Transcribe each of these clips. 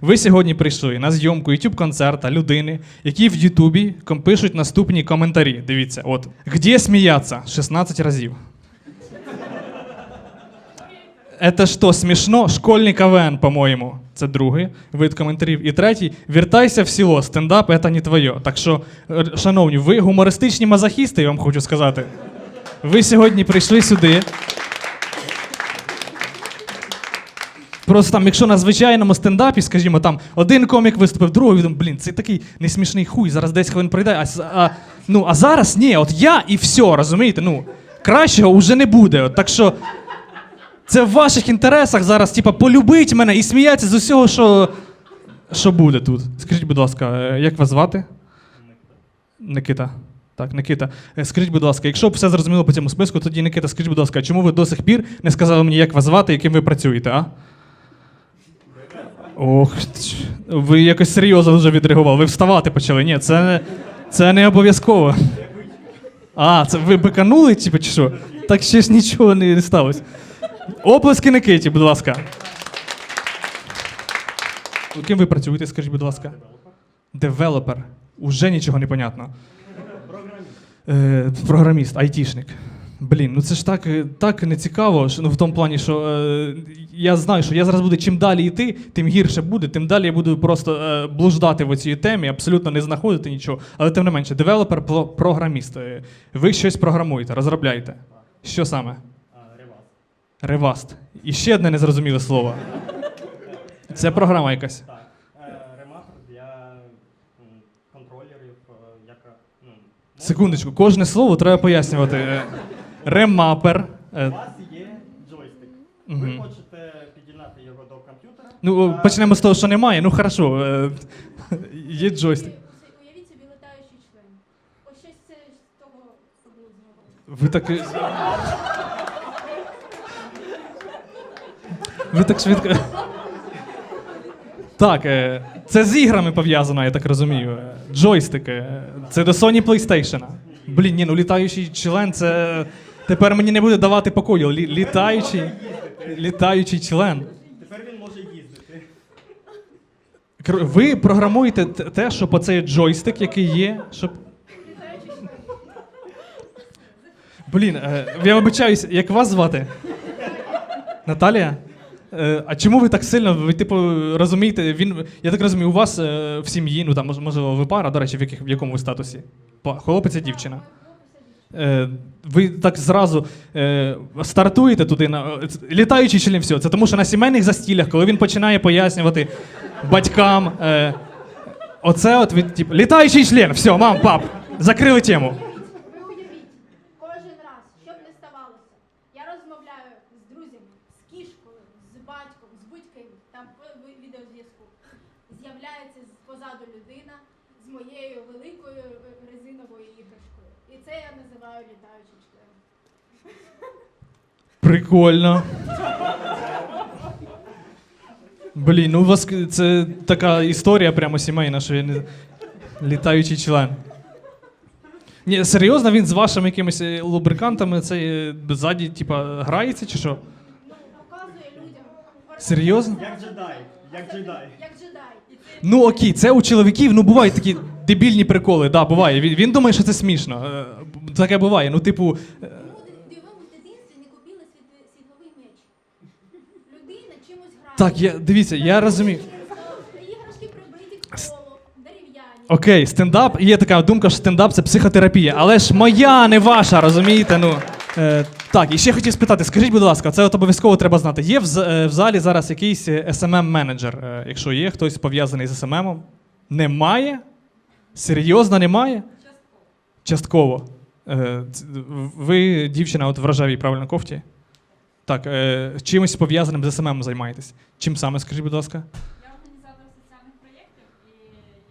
Ви сьогодні прийшли на зйомку youtube концерта людини, які в Ютубі пишуть наступні коментарі. Дивіться, от «Где сміяться?» 16 разів. Это що, смішно? Школьний КВН, по-моєму. Це другий вид коментарів. І третій вертайся в село, стендап це не твоє. Так що, шановні, ви гумористичні мазохісти, я вам хочу сказати. Ви сьогодні прийшли сюди. Просто там, якщо на звичайному стендапі, скажімо, там один комік виступив, другий, він, блін, це такий несмішний хуй, зараз 10 хвилин пройде. А, а, ну, а зараз ні, от я і все, розумієте? Ну, кращого вже не буде. От, так що це в ваших інтересах зараз, типа, полюбить мене і сміятися з усього, що, що буде тут. Скажіть, будь ласка, е, як вас звати? Никита. Так, Никита. Е, Скажіть, будь ласка, якщо б все зрозуміло по цьому списку, тоді Никита, скажіть, будь ласка, чому ви до сих пір не сказали мені, як вас звати, яким ви працюєте, а? Ох, ви якось серйозно вже відреагували. Ви вставати почали. Ні, це, це не обов'язково. А, це ви биканули, типу, чи що? Так ще ж нічого не, сталося. Оплески Никиті, будь ласка. Ким ви працюєте, скажіть, будь ласка? Девелопер. Уже нічого не понятно. Е, програміст, айтішник. Блін, ну це ж так, так не цікаво, що, ну, в тому плані, що е, я знаю, що я зараз буду чим далі йти, тим гірше буде, тим далі я буду просто е, блуждати в цій темі, абсолютно не знаходити нічого. Але тим не менше, девелопер, програміст. Е, Ви щось програмуєте, розробляєте. Що саме? Реваст. І ще одне незрозуміле слово. Це програма якась. Так, е, рематор для контролерів, е, яка ну, Секундочку, кожне слово треба пояснювати. Е, Ремапер. у е, вас є джойстик. Ви Мгм. хочете підігнати його до комп'ютера. Ну, а почнемо з того, що немає. Ну, хорошо. е, Є джойстик. Уявіть собі летаючий член. Ось щось це з того облудного. Ви так. е, Ви так швидко. Так, е, це з іграми пов'язано, я так розумію. Е, Джойстики. е, Це до Sony PlayStation. Блін, ні, ну літаючий член, це. Тепер мені не буде давати покою. Лі- Літаючий. Літаючий член. Тепер він може їздити. Кр- Ви програмуєте т- те, що по цей джойстик, який є, щоб. Блін, е, я вибачаюсь, як вас звати? Наталія? Е, А чому ви так сильно? Ви, типу, розумієте, він. Я так розумію, у вас е, в сім'ї, ну там, мож- можливо, ви пара, до речі, в, яких, в якому ви статусі? Па- Хлопець і дівчина. Е, ви так зразу е, стартуєте туди на літаючий член, все. Це тому, що на сімейних застіллях, коли він починає пояснювати батькам, е, оце от від, типу, літаючий член, все, мам, пап, закрили тему. Кожен раз, що б не ставалося, я розмовляю з друзями, з кішкою, з батьком, з будь-ким, там по. З'являється позаду людина з моєю великою е, резиновою іграшкою. І це я називаю літаючий член. Прикольно. Блін, ну у вас це така історія прямо сімейна, що я не. Літаючий член. Ні, серйозно, він з вашими якимись е, лубрикантами цей е, ззаді, типа, грається чи що? Ну, показує людям. Серйозно? Як джедай. Як джедай. Як джедай. І Ну окей, це у чоловіків, ну бувають такі дебільні приколи, да, буває. Він, він думає, що це смішно. Е, Таке буває. Ну, типу, е, в дитинстві не купили світ- світловий меч. Людина чимось грає. так, я, дивіться, я розумію. Іграшки прибиті к полу, дерев'яні. Окей, стендап. Є така думка, що стендап це психотерапія, але ж моя, не ваша, розумієте? Ну е, так, і ще хотів спитати, скажіть, будь ласка, це от обов'язково треба знати. Є в, е, в залі зараз якийсь smm менеджер Е, Якщо є хтось пов'язаний з SMM? Немає? Серйозно немає? Частково. Е, ц- ви, дівчина, от в рожевій правильно кофті? Так, е, чимось пов'язаним з SMM займаєтесь. Чим саме, скажіть, будь ласка? Я організатор соціальних проєктів, і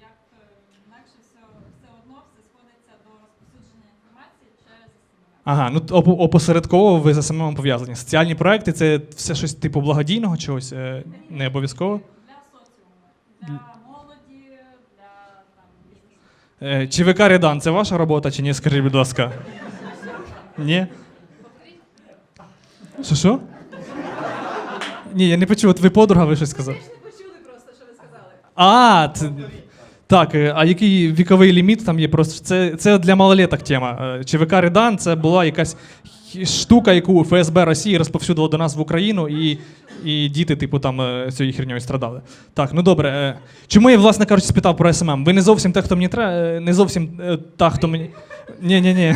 як е, інакше все, все одно все сходиться до розповсюдження інформації через СМР. Ага, ну опо- опосередково ви за самим пов'язані. Соціальні проекти це все щось типу благодійного чогось, е, не обов'язково. Для соціуму, для молоді, для там. Е, ЧВК Редан це ваша робота чи ні? Скажіть, будь ласка. Ні? Що що? Ні, я не почув, от ви подруга, ви щось сказали. Ви ж не почули просто, що ви сказали. А, це... так, е, а який віковий ліміт там є? Просто це, це для малолеток тема. Е, ЧВК Редан це була якась штука, яку ФСБ Росії розповсюдило до нас в Україну, і, і діти, типу, там е, цією херньою страдали. Так, ну добре. Чому я, власне кажучи, спитав про СММ? Ви не зовсім те, хто мені треба, не зовсім та, хто мені. Ні, ні, ні.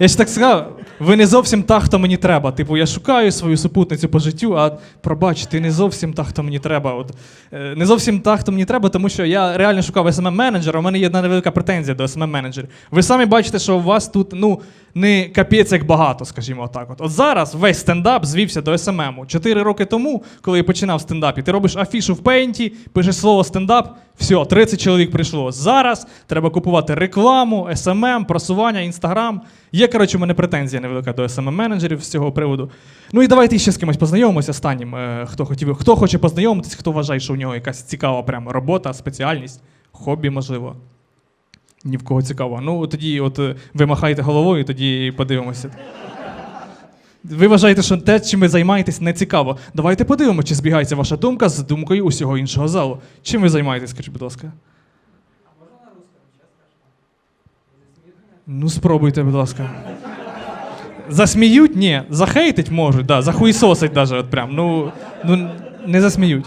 Я ж так сказав, ви не зовсім та, хто мені треба. Типу, я шукаю свою супутницю по життю, а пробач, ти не зовсім та, хто мені треба. От, е, не зовсім та, хто мені треба, тому що я реально шукав smm менеджера у мене є одна невелика претензія до smm менеджерів Ви самі бачите, що у вас тут ну, не капець як багато, скажімо так. От. от зараз весь стендап звівся до SMM. Чотири роки тому, коли я починав в стендапі, ти робиш афішу в пейнті, пишеш слово стендап, все, 30 чоловік прийшло. Зараз треба купувати рекламу, SMM, просування, інстаграм. Є, коротше, у мене претензія невелика до smm менеджерів з цього приводу. Ну і давайте ще з кимось познайомимося останнім. е, Хто хотів, хто хоче познайомитись, хто вважає, що у нього якась цікава прямо робота, спеціальність, хобі, можливо. Ні в кого цікаво. Ну, тоді от е, ви махаєте головою, тоді подивимося. Ви вважаєте, що те, чим ви займаєтесь, не цікаво. Давайте подивимося, чи збігається ваша думка з думкою усього іншого залу. Чим ви займаєтесь, скажіть, будь ласка? Ну, спробуйте, будь ласка. Засміють? Ні. Захейтить можуть, да. захуїсосить даже, от прям. Ну, ну не засміють.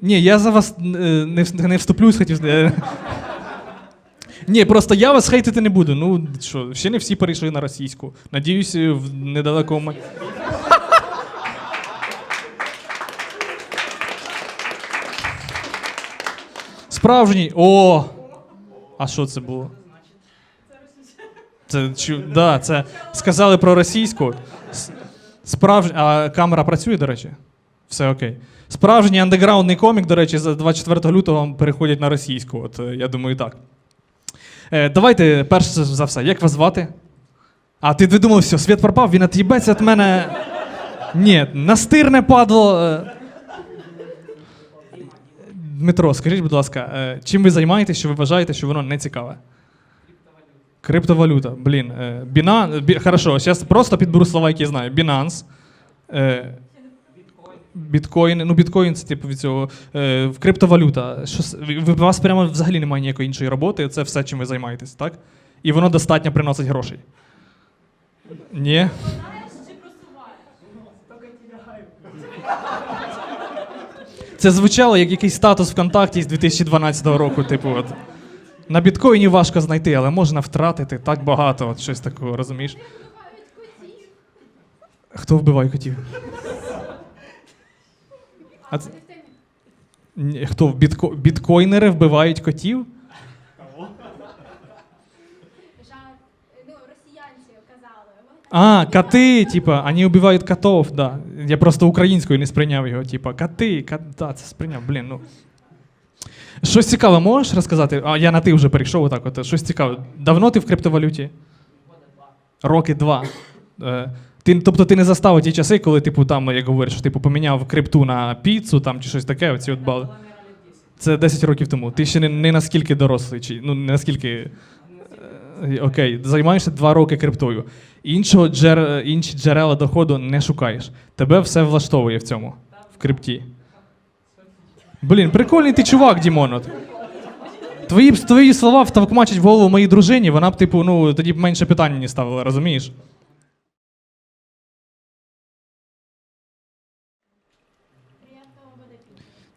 Ні, я за вас е, не, не вступлюсь, хотів. Е. Ні, просто я вас хейтити не буду. Ну що, ще не всі перейшли на російську. Надіюсь, в недалекому. Справжній. О! А що це було? Це чу, да, це сказали про російську. Справжній. А камера працює, до речі? Все окей. Справжній андеграундний комік, до речі, за 24 лютого переходять на російську. От е, я думаю, так. Е, давайте, перш за все, як вас звати? А, ти, думав, все, світ пропав, він от'їбеться від мене. Ні, настирне падло. е. Дмитро, скажіть, будь ласка, е, чим ви займаєтесь, що ви вважаєте, що воно не цікаве? Криптовалюта. Блін. Біна... Хорошо, зараз просто підберу слова, які я знаю. Binance. Біткоін. Ну, біткоін це типу від цього. Е, криптовалюта. Що, у вас прямо взагалі немає ніякої іншої роботи, це все, чим ви займаєтесь, так? І воно достатньо приносить грошей. Ні? Це звучало як якийсь статус ВКонтакті з 2012 року, типу, от. На біткоїні важко знайти, але можна втратити так багато, от щось такого, розумієш? Хто вбиває котів? А це- Хто бітко... біткоїнери вбивають котів? Ну, росіянці казали. А, коти, типа, вони вбивають котов, да. Я просто українською не сприйняв його, типа, коти, кот... да, це сприйняв, блін, ну. Щось цікаве можеш розказати? А я на ти вже перейшов отак. От, щось цікаве. Давно ти в криптовалюті? Роки два. Е, ти, тобто ти не застав ті часи, коли, типу, там, як говориш, типу, поміняв крипту на піцу там, чи щось таке, оці от бали. Це 10 років тому. Ти ще не, не наскільки дорослий, чи ну не наскільки. е, Окей, займаєшся два роки криптою. Іншого джер, інші джерела доходу не шукаєш. Тебе все влаштовує в цьому, в крипті. Блін, прикольний ти чувак, Дімон. От. Твої, б- твої слова втовкмачать в голову моїй дружині, вона б, типу, ну, тоді б менше питань не ставила, розумієш?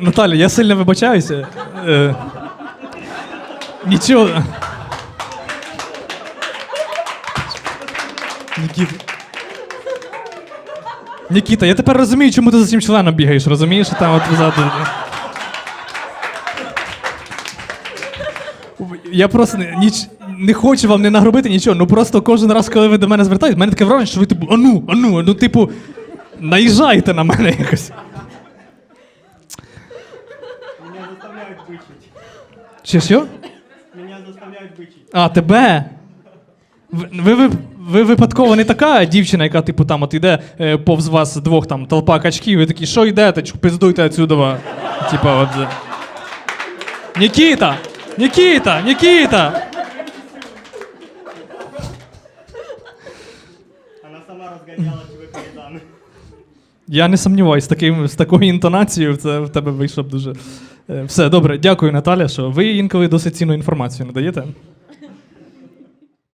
Наталя, я сильно вибачаюся. Е, нічого. Нікіта. Нікіта, я тепер розумію, чому ти за цим членом бігаєш, розумієш? Там от позаду. Я просто не, ніч, не хочу вам не нагробити нічого, ну просто кожен раз, коли ви до мене звертаєтесь, в мене таке враження, що ви типу, ану, ану, ну, типу, наїжджаєте на мене якось. Чи що? Меня заставляют бычить. А, тебе? Ви, ви, ви, ви випадково не така дівчина, яка, типу, там от іде е, повз вас двох там толпа качків, і ви такі, що йдете, чу, пиздуйте отсюда. Типа, от. е, Нікіта! Нікіта! Нікіта! Она сама разгоняла ЧВК Рязани. Я не сумніваюсь, з, таким, з такою інтонацією це в тебе вийшло б дуже. Е, Все, добре, дякую, Наталя, що ви інколи досить цінну інформацію надаєте.